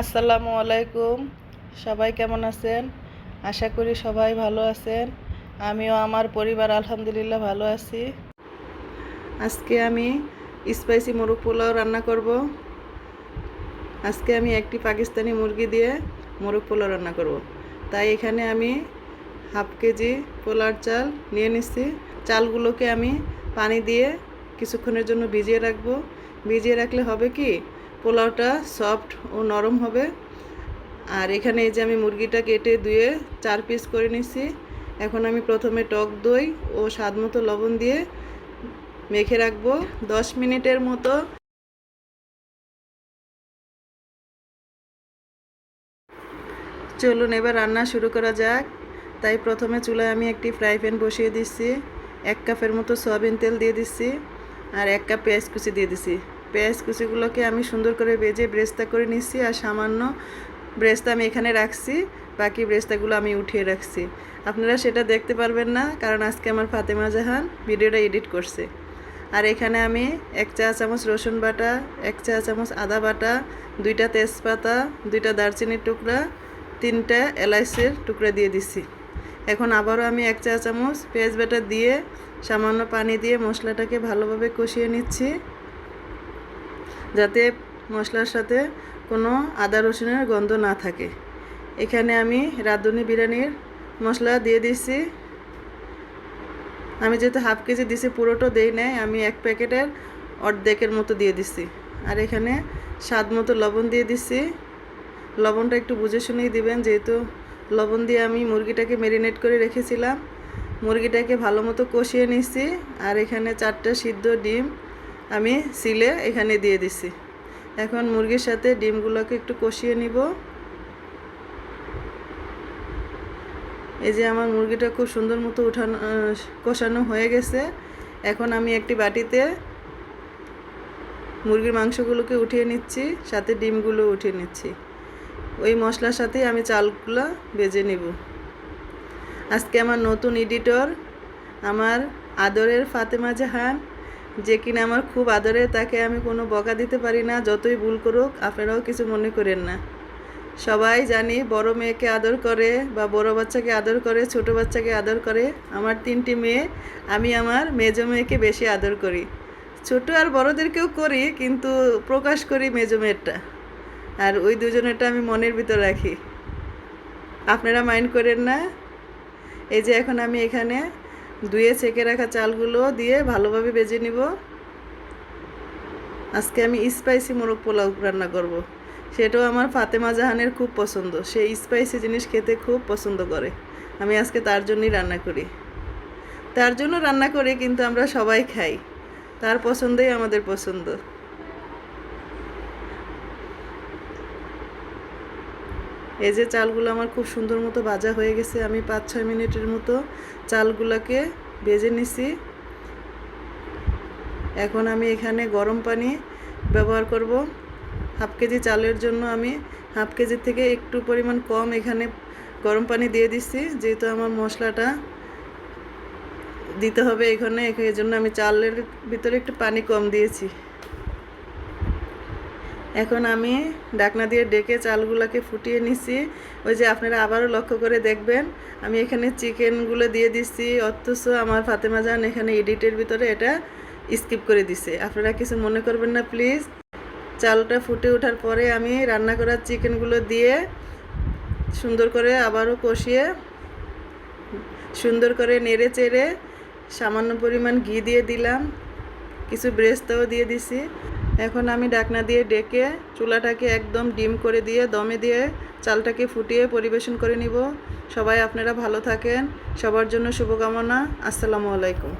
আসসালামু আলাইকুম। সবাই কেমন আছেন? আশা করি সবাই ভালো আছেন। আমিও আমার পরিবার আলহামদুলিল্লাহ ভালো আছি। আজকে আমি স্পাইসি মুরগ পোলাও রান্না করব। আজকে আমি একটি পাকিস্তানি মুরগি দিয়ে মোরগ পোলাও রান্না করব। তাই এখানে আমি হাফ কেজি পোলার চাল নিয়ে নিচ্ছি চালগুলোকে আমি পানি দিয়ে কিছুক্ষণের জন্য ভিজিয়ে রাখব। ভিজিয়ে রাখলে হবে কি? পোলাওটা সফট ও নরম হবে। আর এখানে এই যে আমি মুরগিটা কেটে ধুয়ে চার পিস করে নিচ্ছি এখন আমি প্রথমে টক দই ও স্বাদ মতো লবণ দিয়ে মেখে রাখব দশ মিনিটের মতো। চলুন এবার রান্না শুরু করা যাক। তাই প্রথমে চুলায় আমি একটি ফ্রাই প্যান বসিয়ে দিচ্ছি। এক কাপের মতো সয়াবিন তেল দিয়ে দিচ্ছি। আর এক কাপ পেঁয়াজ কুচি দিয়ে দিচ্ছি। পেঁয়াজ কুচিগুলোকে আমি সুন্দর করে ভেজে ব্রেস্তা করে নিচ্ছি আর সামান্য ব্রেস্তা আমি এখানে রাখছি, বাকি ব্রেস্তাগুলো আমি উঠিয়ে রাখছি। আপনারা সেটা দেখতে পারবেন না, কারণ আজকে আমার ফাতেমা জাহান ভিডিওটা এডিট করছে। আর এখানে আমি এক চা চামচ রসুন বাটা, এক চা চামচ আদা বাটা, দুইটা তেজপাতা, দুইটা দারচিনির টুকরা, তিনটা এলাইচের টুকরা দিয়ে দিছি এখন আবারও আমি এক চা চামচ পেঁয়াজ বাটা দিয়ে সামান্য পানি দিয়ে মশলাটাকে ভালোভাবে কষিয়ে নিচ্ছি। যাতে মশলার সাথে কোনো আদা রসুনের গন্ধ না থাকে। এখানে আমি রাঁধুনি বিরিয়ানির মশলা দিয়ে দিছি আমি যেহেতু হাফ কেজি দিছি পুরোটা দেই নাই, আমি এক প্যাকেটের অর্ধেকের মতো দিয়ে দিছি আর এখানে স্বাদ মতো লবণ দিয়ে দিছি লবণটা একটু বুঝে শুনেই দিবেন, যেহেতু লবণ দিয়ে আমি মুরগিটাকে ম্যারিনেট করে রেখেছিলাম। মুরগিটাকে ভালো মতো কষিয়ে নিছি আর এখানে চারটা সিদ্ধ ডিম আমি সিলে এখানে দিয়ে দিছি। এখন মুরগির সাথে ডিমগুলোকে একটু কষিয়ে নিব। এই যে আমার মুরগিটা খুব সুন্দর মতো উঠানো কষানো হয়ে গেছে। এখন আমি একটি বাটিতে মুরগির মাংসগুলোকে উঠিয়ে নিচ্ছি, সাথে ডিমগুলো উঠিয়ে নিচ্ছি। ওই মশলার সাথেই আমি চালগুলো বেজে নিব। আজকে আমার নতুন এডিটর, আমার আদরের ফাতেমা জাহান। যে কিনা আমার খুব আদরে, তাকে আমি কোনো বকা দিতে পারি না, যতই ভুল করুক, আপনারাও কিছু মনে করেন না। সবাই জানি বড় মেয়েকে আদর করে বা বড় বাচ্চাকে আদর করে, ছোট বাচ্চাকে আদর করে। আমার তিনটি মেয়ে, আমি আমার মেজো মেয়েকে বেশি আদর করি। ছোট আর বড়দেরকেও করি, কিন্তু প্রকাশ করি মেজো মেয়েরটা। আর ওই দুজনেরটা আমি মনের ভিতর রাখি। আপনারা মাইন্ড করেন না? এই যে এখন আমি এখানে ধুয়ে ছেঁকে রাখা চালগুলো দিয়ে ভালোভাবে বেজে নিব। আজকে আমি স্পাইসি মোরগ পোলাও রান্না করব। সেটাও আমার ফাতেমা জাহানের খুব পছন্দ। সে স্পাইসি জিনিস খেতে খুব পছন্দ করে। আমি আজকে তার জন্যই রান্না করি। তার জন্য রান্না করি কিন্তু আমরা সবাই খাই। তার পছন্দই আমাদের পছন্দ। এই যে চালগুলো আমার খুব সুন্দর মতো ভাজা হয়ে গেছে, আমি পাঁচ ছয় মিনিটের মতো চালগুলোকে ভেজে নিছি। এখন আমি এখানে গরম পানি ব্যবহার করব। হাফ কেজি চালের জন্য আমি হাফ কেজির থেকে একটু পরিমাণ কম এখানে গরম পানি দিয়ে দিচ্ছি যেহেতু আমার মশলাটা দিতে হবে এখানে এই জন্য আমি চালের ভিতরে একটু পানি কম দিয়েছি। এখন আমি ডাকনা দিয়ে ডেকে চালগুলোকে ফুটিয়ে নিছি। ওই যে আপনারা আবারও লক্ষ্য করে দেখবেন, আমি এখানে চিকেনগুলো দিয়ে দিচ্ছি অথচ আমার ফাতেমা জান এখানে এডিটের ভিতরে এটা স্কিপ করে দিছে। আপনারা কিছু মনে করবেন না, প্লিজ। চালটা ফুটে ওঠার পরে আমি রান্না করা চিকেনগুলো দিয়ে সুন্দর করে আবারও কষিয়ে, সুন্দর করে নেড়ে চেড়ে সামান্য পরিমাণ ঘি দিয়ে দিলাম, কিছু ব্রেস্তাও দিয়ে দিছি। এখন আমি ডাকনা দিয়ে ডেকে চুলাটাকে একদম ডিম করে দিয়ে, দমে দিয়ে চালটাকে ফুটিয়ে পরিবেশন করে নিব। সবাই আপনারা ভালো থাকেন। সবার জন্য শুভকামনা। আসসালামু আলাইকুম।